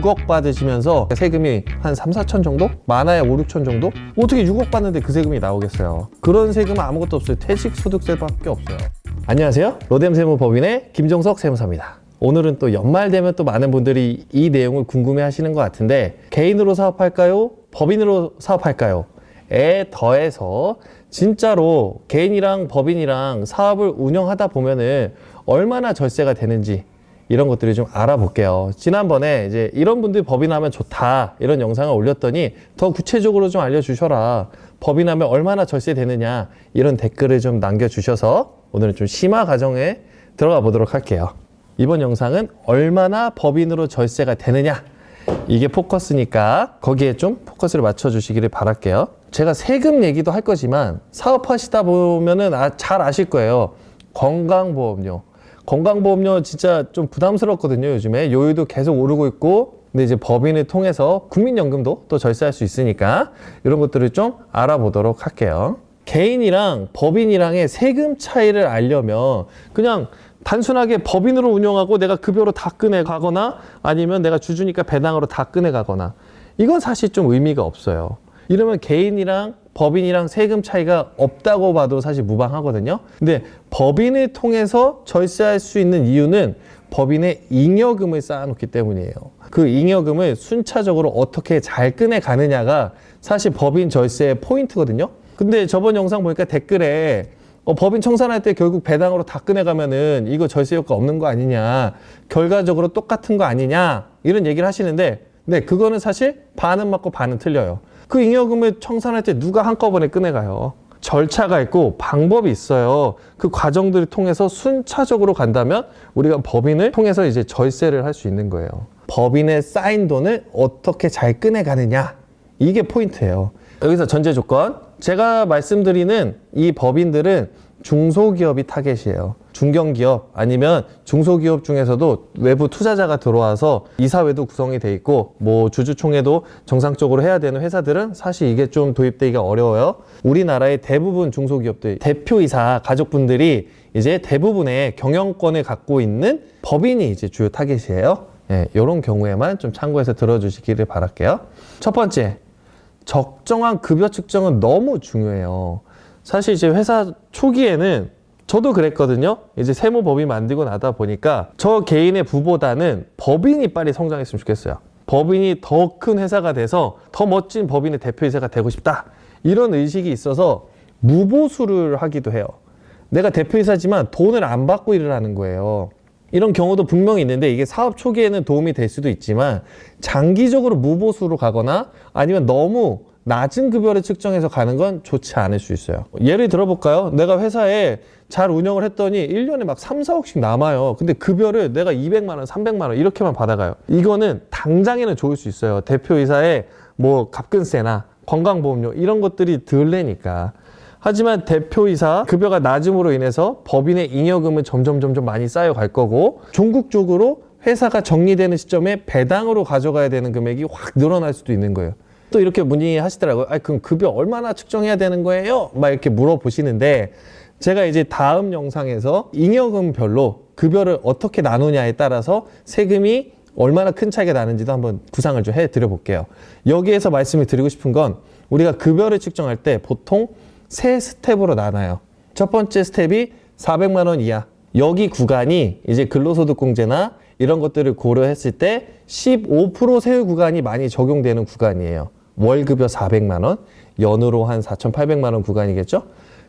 6억 받으시면서 세금이 한 3, 4천 정도? 많아야 5, 6천 정도? 어떻게 6억 받는데 그 세금이 나오겠어요? 그런 세금은 아무것도 없어요. 퇴직소득세밖에 없어요. 안녕하세요. 로뎀 세무 법인의 김종석 세무사입니다. 오늘은 또 연말 되면 또 많은 분들이 이 내용을 궁금해 하시는 것 같은데 개인으로 사업할까요? 법인으로 사업할까요? 에 더해서 진짜로 개인이랑 법인이랑 사업을 운영하다 보면은 얼마나 절세가 되는지 이런 것들을 좀 알아볼게요. 지난번에 이제 이런 분들이 법인하면 좋다 이런 영상을 올렸더니 더 구체적으로 좀 알려주셔라. 법인하면 얼마나 절세 되느냐 이런 댓글을 좀 남겨주셔서 오늘은 좀 심화 과정에 들어가 보도록 할게요. 이번 영상은 얼마나 법인으로 절세가 되느냐 이게 포커스니까 거기에 좀 포커스를 맞춰주시기를 바랄게요. 제가 세금 얘기도 할 거지만 사업하시다 보면은 아, 잘 아실 거예요. 건강보험료. 건강보험료 진짜 좀 부담스럽거든요. 요즘에 요율도 계속 오르고 있고 근데 이제 법인을 통해서 국민연금도 또 절세할 수 있으니까 이런 것들을 좀 알아보도록 할게요. 개인이랑 법인이랑의 세금 차이를 알려면 그냥 단순하게 법인으로 운영하고 내가 급여로 다 꺼내 가거나 아니면 내가 주주니까 배당으로 다 꺼내 가거나 이건 사실 좀 의미가 없어요. 이러면 개인이랑 법인이랑 세금 차이가 없다고 봐도 사실 무방하거든요. 근데 법인을 통해서 절세할 수 있는 이유는 법인의 잉여금을 쌓아놓기 때문이에요. 그 잉여금을 순차적으로 어떻게 잘 꺼내 가느냐가 사실 법인 절세의 포인트거든요. 근데 저번 영상 보니까 댓글에 어, 법인 청산할 때 결국 배당으로 다 꺼내가면은 이거 절세 효과 없는 거 아니냐. 결과적으로 똑같은 거 아니냐. 이런 얘기를 하시는데, 네, 그거는 사실 반은 맞고 반은 틀려요. 그 잉여금을 청산할 때 누가 한꺼번에 꺼내가요. 절차가 있고 방법이 있어요. 그 과정들을 통해서 순차적으로 간다면 우리가 법인을 통해서 이제 절세를 할 수 있는 거예요. 법인의 쌓인 돈을 어떻게 잘 꺼내가느냐. 이게 포인트예요. 여기서 전제 조건. 제가 말씀드리는 이 법인들은 중소기업이 타겟이에요. 중견기업 아니면 중소기업 중에서도 외부 투자자가 들어와서 이사회도 구성이 돼 있고 뭐 주주총회도 정상적으로 해야 되는 회사들은 사실 이게 좀 도입되기가 어려워요. 우리나라의 대부분 중소기업들 대표이사 가족분들이 이제 대부분의 경영권을 갖고 있는 법인이 이제 주요 타겟이에요. 예, 이런 경우에만 좀 참고해서 들어주시기를 바랄게요. 첫 번째, 적정한 급여 측정은 너무 중요해요. 사실 이제 회사 초기에는 저도 그랬거든요. 이제 세무 법인 만들고 나다 보니까 저 개인의 부보다는 법인이 빨리 성장했으면 좋겠어요. 법인이 더 큰 회사가 돼서 더 멋진 법인의 대표이사가 되고 싶다. 이런 의식이 있어서 무보수를 하기도 해요. 내가 대표이사지만 돈을 안 받고 일을 하는 거예요. 이런 경우도 분명히 있는데 이게 사업 초기에는 도움이 될 수도 있지만 장기적으로 무보수로 가거나 아니면 너무 낮은 급여를 측정해서 가는 건 좋지 않을 수 있어요. 예를 들어볼까요? 내가 회사에 잘 운영을 했더니 1년에 막 3, 4억씩 남아요. 근데 급여를 내가 200만 원, 300만 원 이렇게만 받아가요. 이거는 당장에는 좋을 수 있어요. 대표이사의 뭐 갑근세나 건강보험료 이런 것들이 덜내니까. 하지만 대표이사 급여가 낮음으로 인해서 법인의 잉여금은 점점 점점 많이 쌓여갈 거고 종국적으로 회사가 정리되는 시점에 배당으로 가져가야 되는 금액이 확 늘어날 수도 있는 거예요. 또 이렇게 문의하시더라고요. 아, 그럼 급여 얼마나 측정해야 되는 거예요? 막 이렇게 물어보시는데 제가 이제 다음 영상에서 잉여금별로 급여를 어떻게 나누냐에 따라서 세금이 얼마나 큰 차이가 나는지도 한번 구상을 좀 해드려 볼게요. 여기에서 말씀을 드리고 싶은 건 우리가 급여를 측정할 때 보통 세 스텝으로 나눠요. 첫 번째 스텝이 400만 원 이하. 여기 구간이 이제 근로소득공제나 이런 것들을 고려했을 때 15% 세율 구간이 많이 적용되는 구간이에요. 월급여 400만 원, 연으로 한 4,800만 원 구간이겠죠?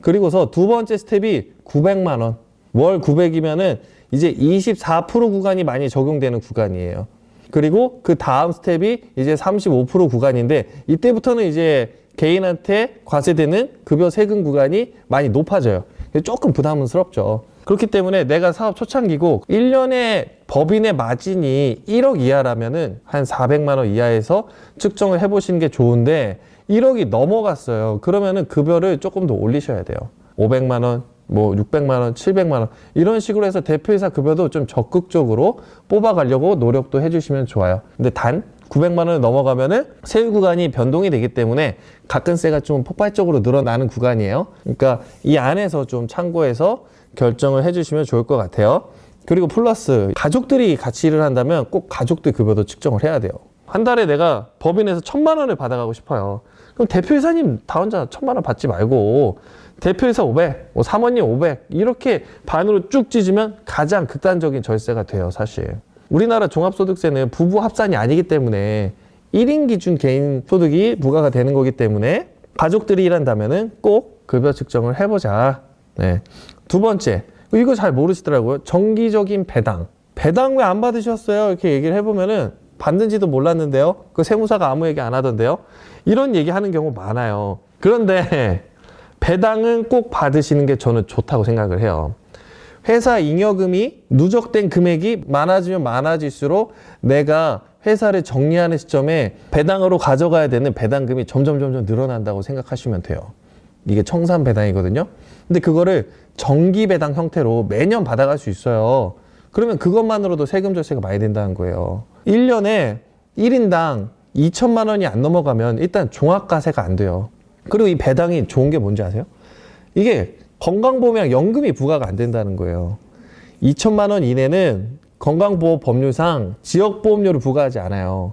그리고서 두 번째 스텝이 900만 원. 월 900이면은 이제 24% 구간이 많이 적용되는 구간이에요. 그리고 그 다음 스텝이 이제 35% 구간인데 이때부터는 이제 개인한테 과세되는 급여 세금 구간이 많이 높아져요. 조금 부담스럽죠. 그렇기 때문에 내가 사업 초창기고 1년에 법인의 마진이 1억 이하라면은 한 400만 원 이하에서 측정을 해보시는 게 좋은데 1억이 넘어갔어요. 그러면은 급여를 조금 더 올리셔야 돼요. 500만 원, 뭐 600만 원, 700만 원 이런 식으로 해서 대표이사 급여도 좀 적극적으로 뽑아가려고 노력도 해주시면 좋아요. 근데 단 900만 원을 넘어가면은 세율 구간이 변동이 되기 때문에 가끔세가 좀 폭발적으로 늘어나는 구간이에요. 그러니까 이 안에서 좀 참고해서 결정을 해주시면 좋을 것 같아요. 그리고 플러스 가족들이 같이 일을 한다면 꼭 가족들 급여도 측정을 해야 돼요. 한 달에 내가 법인에서 천만 원을 받아가고 싶어요. 그럼 대표이사님 다 혼자 천만 원 받지 말고 대표이사 500, 뭐 사모님 500 이렇게 반으로 쭉 찢으면 가장 극단적인 절세가 돼요, 사실. 우리나라 종합소득세는 부부 합산이 아니기 때문에 1인 기준 개인 소득이 부과가 되는 거기 때문에 가족들이 일한다면은 꼭 급여 측정을 해보자. 네. 두 번째, 이거 잘 모르시더라고요. 정기적인 배당. 배당 왜 안 받으셨어요? 이렇게 얘기를 해보면은 받는지도 몰랐는데요. 그 세무사가 아무 얘기 안 하던데요. 이런 얘기 하는 경우 많아요. 그런데 배당은 꼭 받으시는 게 저는 좋다고 생각을 해요. 회사 잉여금이 누적된 금액이 많아지면 많아질수록 내가 회사를 정리하는 시점에 배당으로 가져가야 되는 배당금이 점점 점점 늘어난다고 생각하시면 돼요. 이게 청산 배당이거든요. 근데 그거를 정기 배당 형태로 매년 받아갈 수 있어요. 그러면 그것만으로도 세금 절세가 많이 된다는 거예요. 1년에 1인당 2천만 원이 안 넘어가면 일단 종합과세가 안 돼요. 그리고 이 배당이 좋은 게 뭔지 아세요? 이게 건강보험이랑 연금이 부과가 안 된다는 거예요. 2천만 원 이내는 건강보험 법률상 지역보험료를 부과하지 않아요.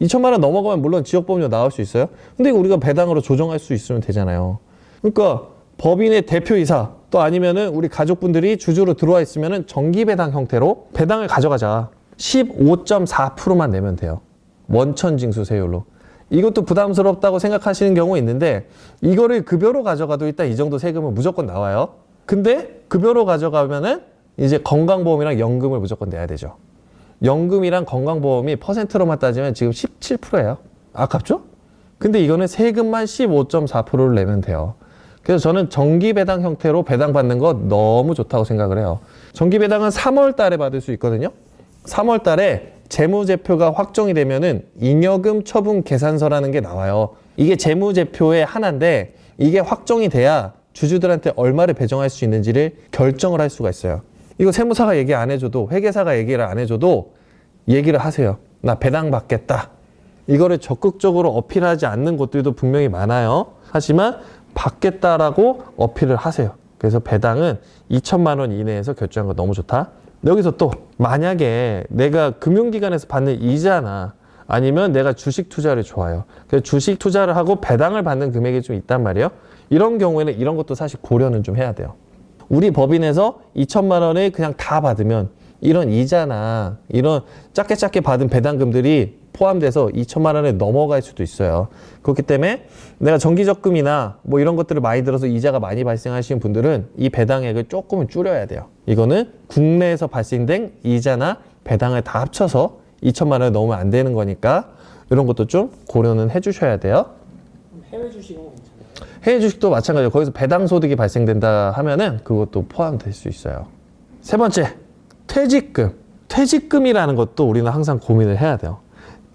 2천만 원 넘어가면 물론 지역보험료 나올 수 있어요. 근데 우리가 배당으로 조정할 수 있으면 되잖아요. 그러니까 법인의 대표이사 또 아니면은 우리 가족분들이 주주로 들어와 있으면은 정기 배당 형태로 배당을 가져가자. 15.4%만 내면 돼요. 원천 징수 세율로. 이것도 부담스럽다고 생각하시는 경우 있는데 이거를 급여로 가져가도 일단 이 정도 세금은 무조건 나와요. 근데 급여로 가져가면은 이제 건강보험이랑 연금을 무조건 내야 되죠. 연금이랑 건강보험이 퍼센트로만 따지면 지금 17%예요. 아깝죠? 근데 이거는 세금만 15.4%를 내면 돼요. 그래서 저는 정기 배당 형태로 배당 받는 거 너무 좋다고 생각을 해요. 정기 배당은 3월 달에 받을 수 있거든요. 3월 달에 재무제표가 확정이 되면은 잉여금 처분 계산서라는 게 나와요. 이게 재무제표의 하나인데 이게 확정이 돼야 주주들한테 얼마를 배정할 수 있는지를 결정을 할 수가 있어요. 이거 세무사가 얘기 안 해줘도 회계사가 얘기를 안 해줘도 얘기를 하세요. 나 배당 받겠다. 이거를 적극적으로 어필하지 않는 곳들도 분명히 많아요. 하지만 받겠다라고 어필을 하세요. 그래서 배당은 2천만 원 이내에서 결정한 거 너무 좋다. 여기서 또 만약에 내가 금융기관에서 받는 이자나 아니면 내가 주식 투자를 좋아요. 주식 투자를 하고 배당을 받는 금액이 좀 있단 말이에요. 이런 경우에는 이런 것도 사실 고려는 좀 해야 돼요. 우리 법인에서 2천만 원을 그냥 다 받으면 이런 이자나 이런 작게 작게 받은 배당금들이 포함돼서 2천만 원에 넘어갈 수도 있어요. 그렇기 때문에 내가 정기적금이나 뭐 이런 것들을 많이 들어서 이자가 많이 발생하시는 분들은 이 배당액을 조금은 줄여야 돼요. 이거는 국내에서 발생된 이자나 배당을 다 합쳐서 2천만 원에 넘으면 안 되는 거니까 이런 것도 좀 고려는 해주셔야 돼요. 해외 주식은 괜찮아요. 해외 주식도 마찬가지예요. 거기서 배당 소득이 발생된다 하면은 그것도 포함될 수 있어요. 세 번째, 퇴직금. 퇴직금이라는 것도 우리는 항상 고민을 해야 돼요.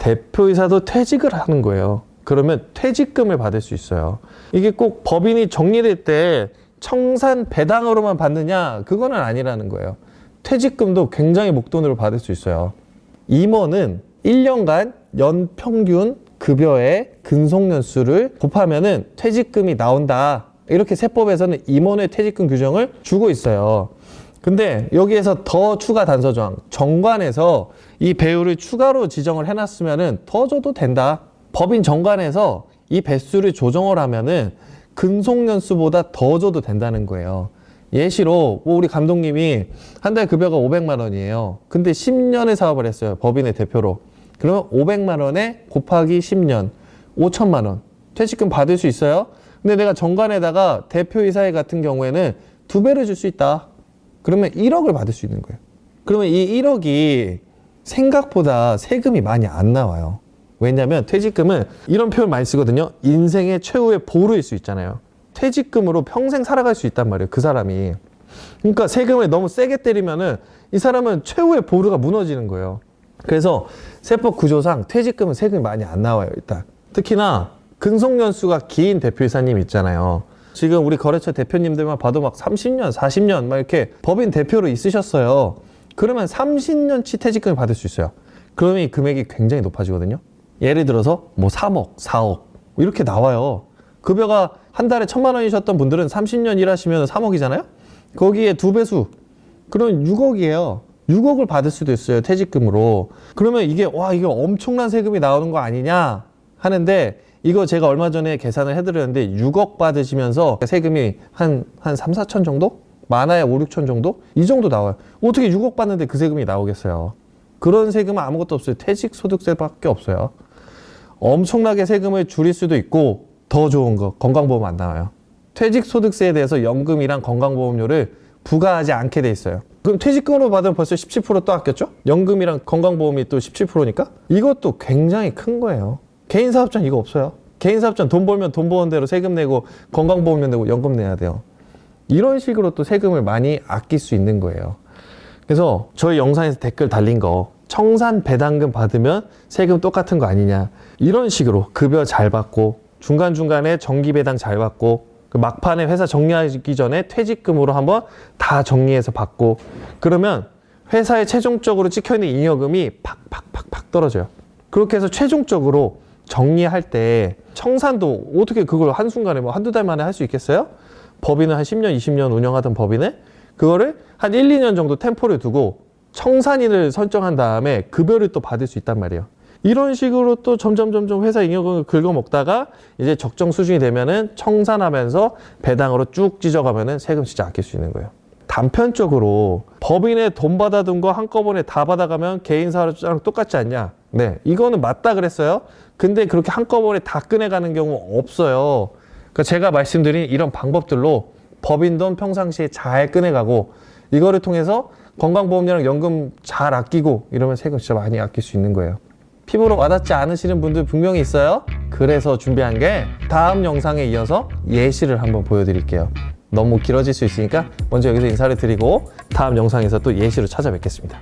대표이사도 퇴직을 하는 거예요. 그러면 퇴직금을 받을 수 있어요. 이게 꼭 법인이 정리될 때 청산 배당으로만 받느냐? 그거는 아니라는 거예요. 퇴직금도 굉장히 목돈으로 받을 수 있어요. 임원은 1년간 연평균 급여의 근속연수를 곱하면은 퇴직금이 나온다. 이렇게 세법에서는 임원의 퇴직금 규정을 주고 있어요. 근데 여기에서 더 추가 단서 조항, 정관에서 이 배율을 추가로 지정을 해놨으면은 더 줘도 된다. 법인 정관에서 이 배수를 조정을 하면은 근속연수보다 더 줘도 된다는 거예요. 예시로 뭐 우리 감독님이 한 달 급여가 500만 원이에요. 근데 10년의 사업을 했어요. 법인의 대표로. 그러면 500만 원에 곱하기 10년, 5천만 원. 퇴직금 받을 수 있어요? 근데 내가 정관에다가 대표이사회 같은 경우에는 두 배를 줄 수 있다. 그러면 1억을 받을 수 있는 거예요. 그러면 이 1억이 생각보다 세금이 많이 안 나와요. 왜냐면 퇴직금은 이런 표현 많이 쓰거든요. 인생의 최후의 보루일 수 있잖아요. 퇴직금으로 평생 살아갈 수 있단 말이에요. 그 사람이. 그러니까 세금을 너무 세게 때리면은 이 사람은 최후의 보루가 무너지는 거예요. 그래서 세법 구조상 퇴직금은 세금이 많이 안 나와요, 일단. 특히나 근속연수가 긴 대표이사님 있잖아요. 지금 우리 거래처 대표님들만 봐도 막 30년, 40년 막 이렇게 법인 대표로 있으셨어요. 그러면 30년치 퇴직금을 받을 수 있어요. 그러면 이 금액이 굉장히 높아지거든요. 예를 들어서 뭐 3억, 4억 이렇게 나와요. 급여가 한 달에 천만 원이셨던 분들은 30년 일하시면 3억이잖아요. 거기에 두 배수. 그럼 6억이에요. 6억을 받을 수도 있어요. 퇴직금으로. 그러면 이게 와 이게 엄청난 세금이 나오는 거 아니냐 하는데 이거 제가 얼마 전에 계산을 해드렸는데 6억 받으시면서 세금이 한, 한 3, 4천 정도? 많아야 5, 6천 정도? 이 정도 나와요. 어떻게 6억 받는데 그 세금이 나오겠어요? 그런 세금은 아무것도 없어요. 퇴직 소득세밖에 없어요. 엄청나게 세금을 줄일 수도 있고 더 좋은 거 건강보험 안 나와요. 퇴직 소득세에 대해서 연금이랑 건강보험료를 부과하지 않게 돼 있어요. 그럼 퇴직금으로 받으면 벌써 17%또 아꼈죠? 연금이랑 건강보험이 또 17%니까 이것도 굉장히 큰 거예요. 개인 사업자는 이거 없어요. 개인 사업자는 돈 벌면 돈 버는 대로 세금 내고 건강보험료 내고 연금 내야 돼요. 이런 식으로 또 세금을 많이 아낄 수 있는 거예요. 그래서 저희 영상에서 댓글 달린 거 청산 배당금 받으면 세금 똑같은 거 아니냐 이런 식으로 급여 잘 받고 중간중간에 정기 배당 잘 받고 그 막판에 회사 정리하기 전에 퇴직금으로 한번 다 정리해서 받고 그러면 회사에 최종적으로 찍혀있는 잉여금이 팍팍팍팍 떨어져요 그렇게 해서 최종적으로 정리할 때 청산도 어떻게 그걸 한순간에 뭐 한두 달 만에 할 수 있겠어요? 법인을 한 10년, 20년 운영하던 법인을 그거를 한 1, 2년 정도 템포를 두고 청산인을 설정한 다음에 급여를 또 받을 수 있단 말이에요. 이런 식으로 또 점점 점점 회사 잉여금을 긁어먹다가 이제 적정 수준이 되면은 청산하면서 배당으로 쭉 찢어가면은 세금 진짜 아낄 수 있는 거예요. 단편적으로 법인에 돈 받아둔 거 한꺼번에 다 받아가면 개인 사업자랑 똑같지 않냐? 네, 이거는 맞다 그랬어요. 근데 그렇게 한꺼번에 다 꺼내가는 경우 없어요. 그러니까 제가 말씀드린 이런 방법들로 법인 돈 평상시에 잘 꺼내가고 이거를 통해서 건강보험료랑 연금 잘 아끼고 이러면 세금 진짜 많이 아낄 수 있는 거예요. 피부로 와닿지 않으시는 분들 분명히 있어요. 그래서 준비한 게 다음 영상에 이어서 예시를 한번 보여드릴게요. 너무 길어질 수 있으니까 먼저 여기서 인사를 드리고 다음 영상에서 또 예시로 찾아뵙겠습니다.